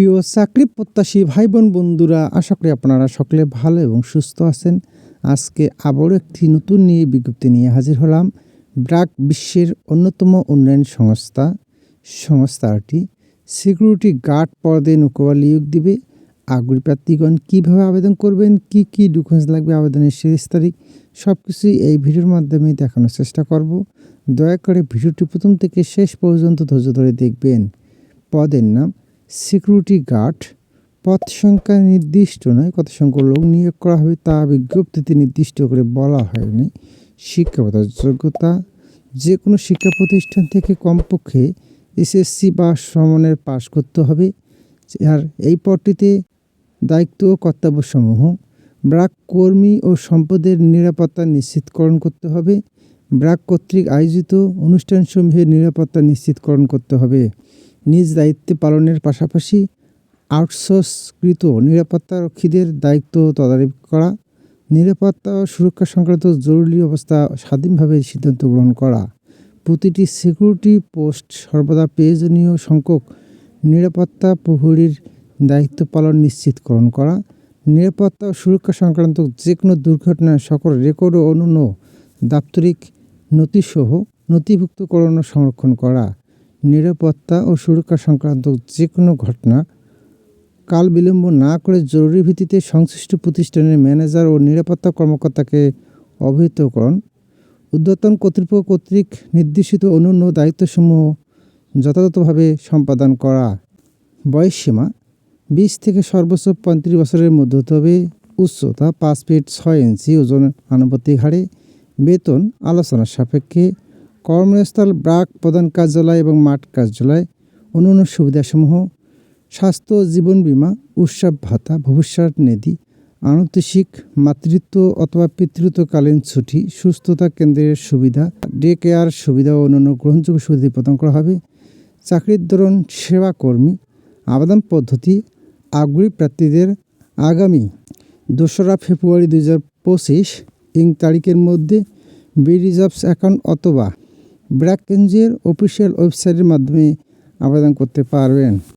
প্রিয় চাকরি প্রত্যাশী ভাই বোন বন্ধুরা, আশা করি আপনারা সকলে ভালো এবং সুস্থ আছেন। আজকে আবারও একটি নতুন নিয়ে বিজ্ঞপ্তি নিয়ে হাজির হলাম ব্রাক বিশ্বের অন্যতম উন্নয়ন সংস্থা, সংস্থাটি। সিকিউরিটি গার্ড পদে নৌকোয়া নিয়োগ দিবে। আগ্রহী প্রার্থীগণ কীভাবে আবেদন করবেন, কি কি ডকুমেন্টস লাগবে আবেদনের শেষ তারিখ সব কিছুই এই ভিডিওর মাধ্যমে দেখানোর চেষ্টা করব। দয়া করে ভিডিওটি প্রথম থেকে শেষ পর্যন্ত ধৈর্য ধরে দেখবেন। পদের নাম সিকিউরিটি গার্ড পদ সংখ্যা নির্দিষ্ট নয়, কত সংখ্যক লোক নিয়োগ করা হবে তা বিজ্ঞপ্তিতে নির্দিষ্ট করে বলা হয়নি। শিক্ষাগত যোগ্যতা যে কোনো শিক্ষা প্রতিষ্ঠান থেকে কমপক্ষে এসএসসি বা সমানের পাশ করতে হবে। আর এই পদটিতে দায়িত্ব ও কর্তব্যসমূহ, ব্রাক কর্মী ও সম্পদের নিরাপত্তা নিশ্চিতকরণ করতে হবে। ব্রাক কর্তৃক আয়োজিত অনুষ্ঠানসমূহের নিরাপত্তা নিশ্চিতকরণ করতে হবে। নিজ দায়িত্ব পালনের পাশাপাশি আউটসোর্সকৃত নিরাপত্তারক্ষীদের দায়িত্ব তদারকি করা, নিরাপত্তা ও সুরক্ষা সংক্রান্ত জরুরি অবস্থা স্বাধীনভাবে সিদ্ধান্ত গ্রহণ করা, প্রতিটি সিকিউরিটি পোস্ট সর্বদা প্রয়োজনীয় সংখ্যক নিরাপত্তা প্রহরীর দায়িত্ব পালন নিশ্চিতকরণ করা, নিরাপত্তা ও সুরক্ষা সংক্রান্ত যে কোনো দুর্ঘটনার সকল রেকর্ড ও অন্যান্য দাপ্তরিক নথিসহ নথিভুক্তকরণ ও সংরক্ষণ করা নিরাপত্তা ও সুরক্ষা সংক্রান্ত যে কোনো ঘটনা কাল বিলম্ব না করে জরুরি ভিত্তিতে সংশ্লিষ্ট প্রতিষ্ঠানের ম্যানেজার ও নিরাপত্তা কর্মকর্তাকে অবহিতকরণ উদ্যতন কর্তৃপক্ষ কর্তৃক নির্দেশিত অন্যান্য দায়িত্বসমূহ যথাযথভাবে সম্পাদন করা। বয়সসীমা বিশ থেকে সর্বোচ্চ পঁয়ত্রিশ বছরের মধ্যে তবে উচ্চতা পাঁচ ফিট ছয় ইঞ্চি, ওজন আনুপাতিক হারে। বেতন আলোচনার সাপেক্ষে কর্মস্থল, ব্রাক প্রধান কার্যালয় এবং মাঠ কার্যালয়, অন্যান্য সুবিধাসমূহ, স্বাস্থ্য, জীবন বীমা, উৎসব ভাতা, ভবিষ্যৎ নিধি আনতোষিক মাতৃত্ব অথবা পিতৃত্বকালীন ছুটি, সুস্থতা কেন্দ্রের সুবিধা, ডে কেয়ার সুবিধা ও অন্যান্য গ্রহণযোগ্য সুবিধা প্রদান করা হবে, চাকরির ধরন, সেবা কর্মী, আবেদন পদ্ধতি, আগ্রহী প্রার্থীদের আগামী দোসরা ফেব্রুয়ারি দুই হাজার পঁচিশ ইং তারিখের মধ্যে বি রিজার্ভস অ্যাকাউন্ট অথবা ব্র্যাক এনজিওর অফিসিয়াল ওয়েবসাইটের মাধ্যমে আবেদন করতে পারবেন।